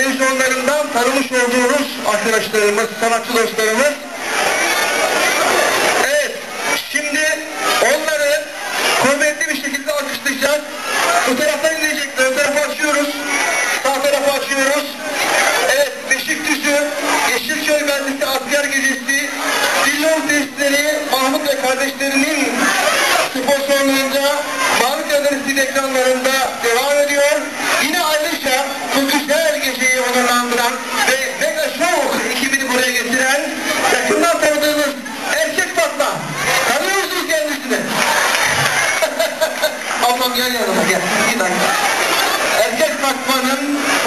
televizyonlarından tanımış olduğunuz arkadaşlarımız, sanatçı dostlarımız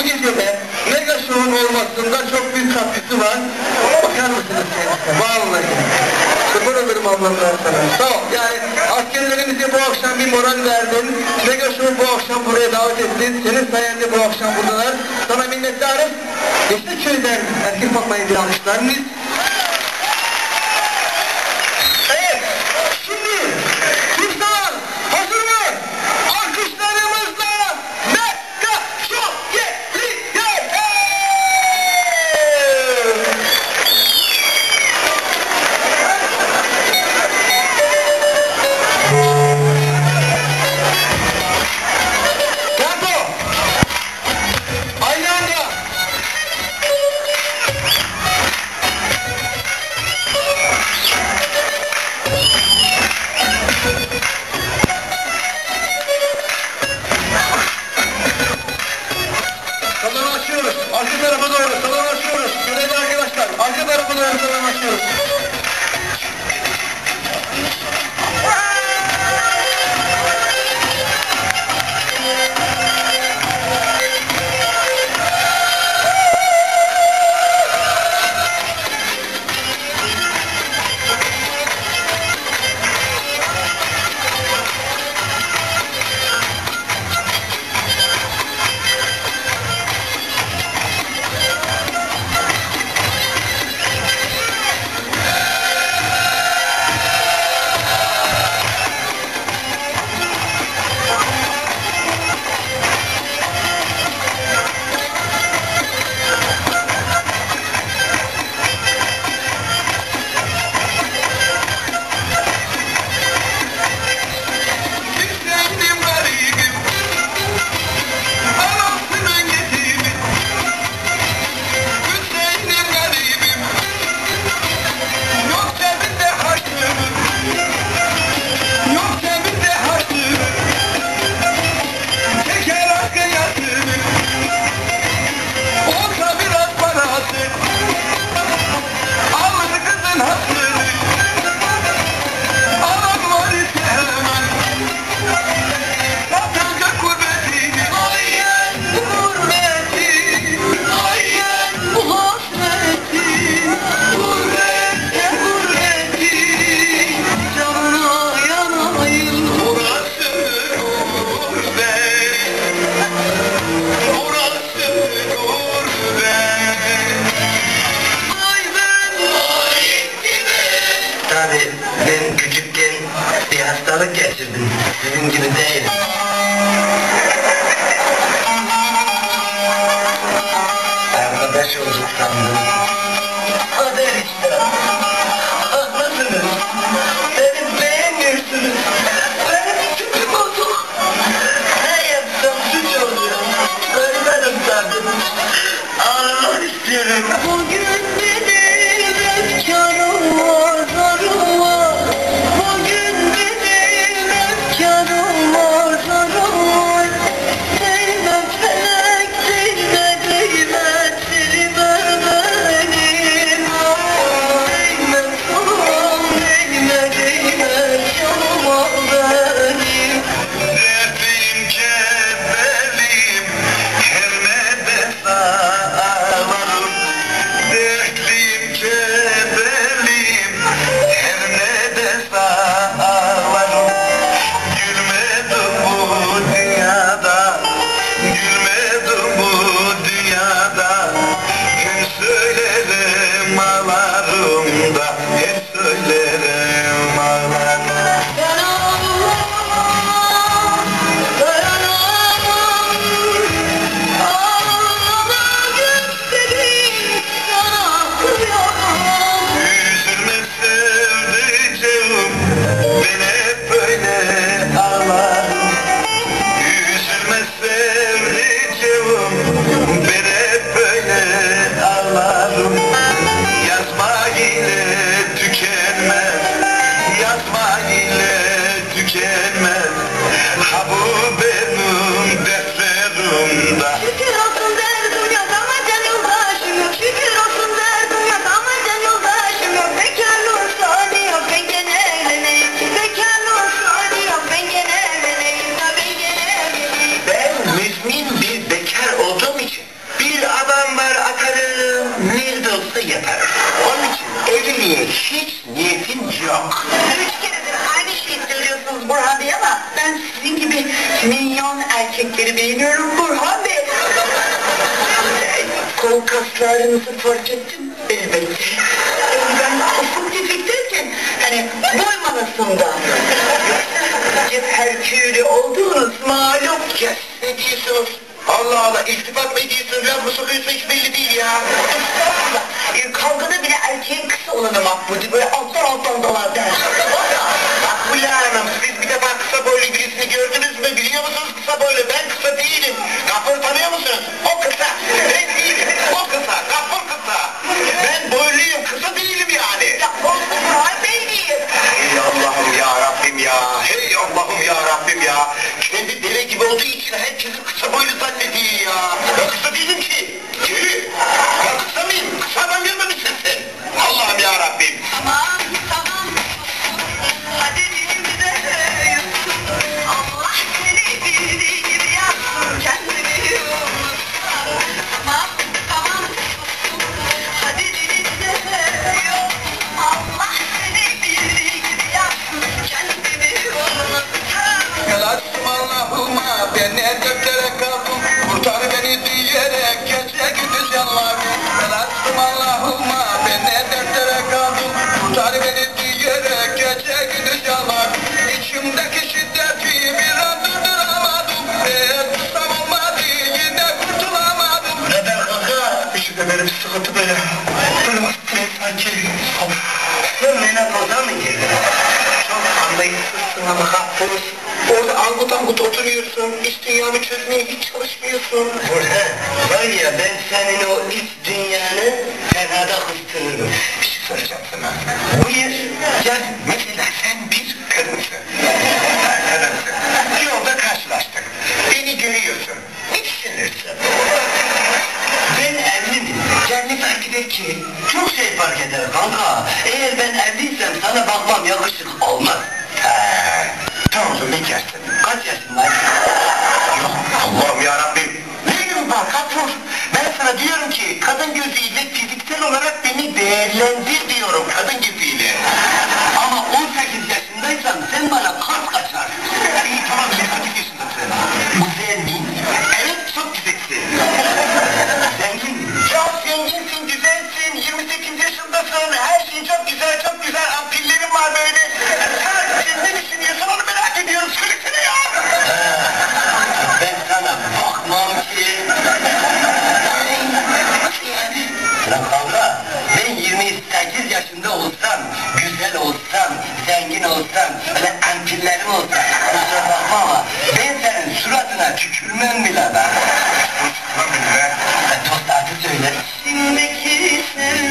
bu gecede mega şovun olmasında çok büyük katkısı var. Bakar mısınız kendisine? Vallahi. Sıfır olurum ablamdan sana. Sağ ol. Yani askerlerimize bu akşam bir moral verdin. Mega şovu bu akşam buraya davet ettin. Senin sayende bu akşam buradalar. Sana minnettarız. İşte köyden erkek bakmayı bir almışlar. Biz Sizin gibi değilim. Arkadaş olduk sandım. Kader işte. Haklısınız. Beni beğeniyorsunuz. Benim tüpüm olduk. Ne yapsam suç oluyor. Ölmedim sandım. Ağlamak istiyorum. Bugün benim. Yok. Üç keredir aynı şeyi söylüyorsunuz Burhan Bey ama ben sizin gibi minyon erkekleri beğeniyorum Burhan Bey. Kol kaslarınızı fark ettim elbette. Ben ufuk tefek derken hani boy manasında. Cep olduğunuz malum. Ya ne? Allah Allah iltifat mı ediyorsunuz? Laf mı sokuyorsun hiç belli değil ya. E, kavgada bile erkeğin kısa olanı makbuldü. Böyle alttan alttan dalar der. Makbule Hanım siz bir defa kısa boylu birisini gördünüz mü? Biliyor musunuz kısa boylu? Ben kısa değilim. Gafur tanıyor musunuz? O kısa. Ben değilim. O kısa. Gafur sıkıntı böyle. Böyle bastırıyor sanki. Sen menopoza mı girdin? Çok anlayışsızsın ama haklısın. Orada angut angut oturuyorsun. İç dünyamı çözmeye hiç çalışmıyorsun. Burhan, var ya ben senin o iç dünyanı fenada kıstırırım. Bir şey soracağım sana. Bu yer, yani mesela sen bir kadınsın. Kadınsın. Yolda karşılaştık. Beni görüyorsun. Ne düşünürsün? Kendi fark eder ki çok şey fark eder kanka. Eğer ben evliysem sana bakmam yakışık olmaz. He. Tamam bekarsın. Kaç yaşın var? Yok Allah'ım yarabbim. Ne var Kapur? Ben sana diyorum ki kadın gözüyle fiziksel olarak beni değerlendir diyorum kadın gözüyle. Ama 18 yaşındaysan sen bana kart kaçar. İyi tamam 28 yaşındasın. Güzel miyim? Evet çok güzelsin. 28 yaşındasın, her şey çok güzel, çok güzel, ampillerin var böyle. Sen ne düşünüyorsun onu merak ediyorum, söylesene ya. Ben sana bakmam ki. Lan kavga, ben 28 yaşında olsam, güzel olsam, zengin olsam, böyle ampillerim olsa, kusura bakma ama ben senin suratına tükürmem bile ben. Tükürmem bile. Tost artık söyle. İçimdeki sevdan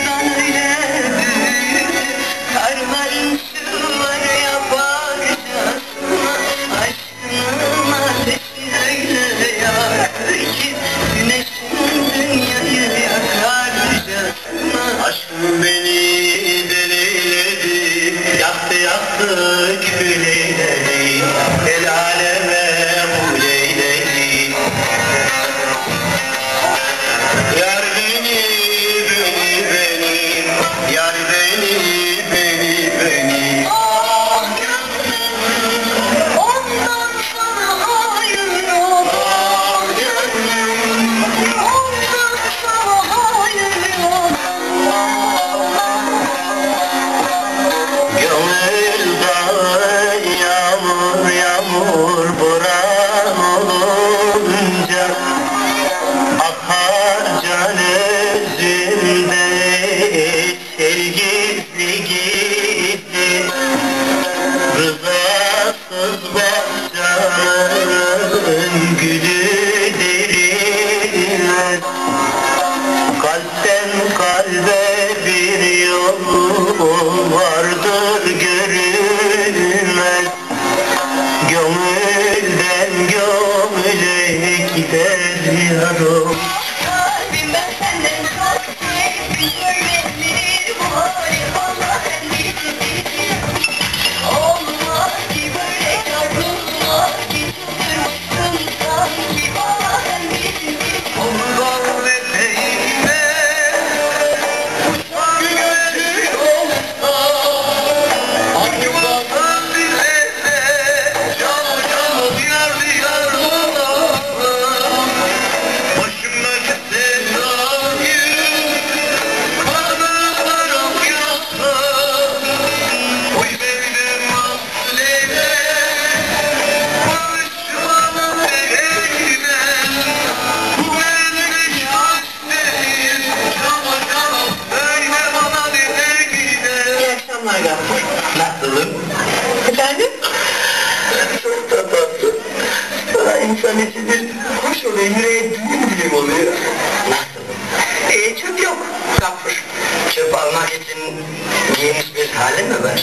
giymiş bir hali mi var?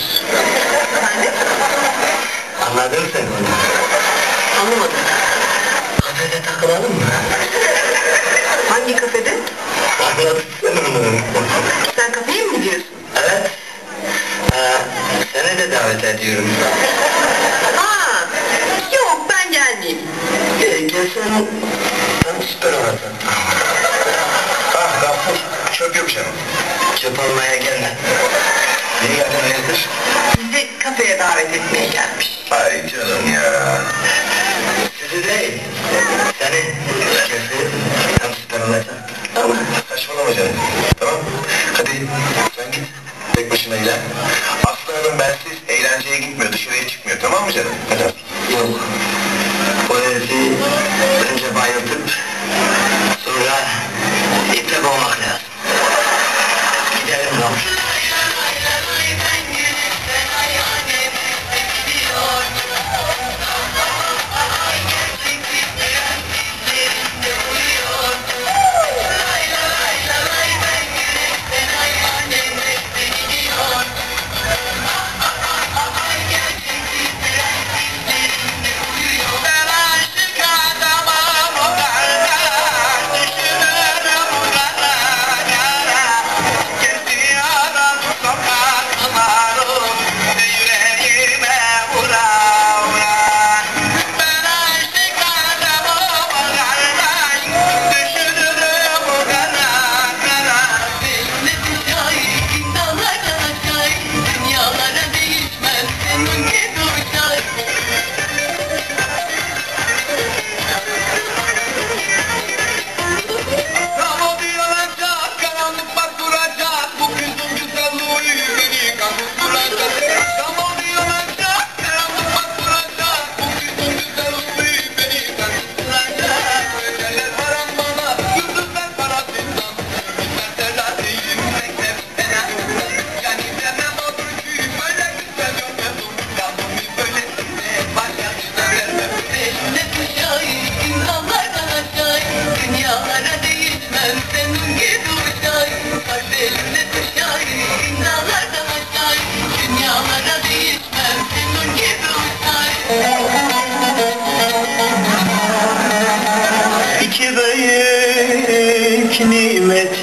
Anladın sen onu. Anlamadım. Kafede takılalım mı? Hangi kafede? Anladın sen onu. Sen kafeye mi gidiyorsun? Evet. Ee, seni de davet ediyorum. Aa, yok ben gelmeyeyim. Ee, gelsen tam süper olacak. Ah Gafur, çöp yok canım. Çöp almaya gelme. Niye geldin hayırdır? Bizi kafeye davet etmeye gelmiş. Ay canım ya. Sizi değil. Seni gelsin tam süper olacak. Ama Saçmalama canım. Tamam. Hadi sen git. Tek başına eğlen. Aslı Hanım bensiz eğlenceye gitmiyor, dışarıya çıkmıyor. Tamam mı canım? Hadi. yok. O herifi önce bayıltıp sonra iple boğmak lazım. Young.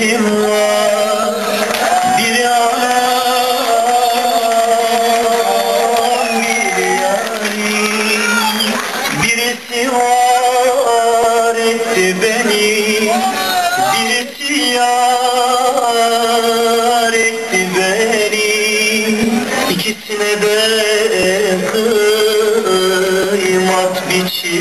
Nimetim var. Biri anam, biri yarim. Birisi var etti beni. Birisi yar etti beni. İkisine de kıymat biçilmez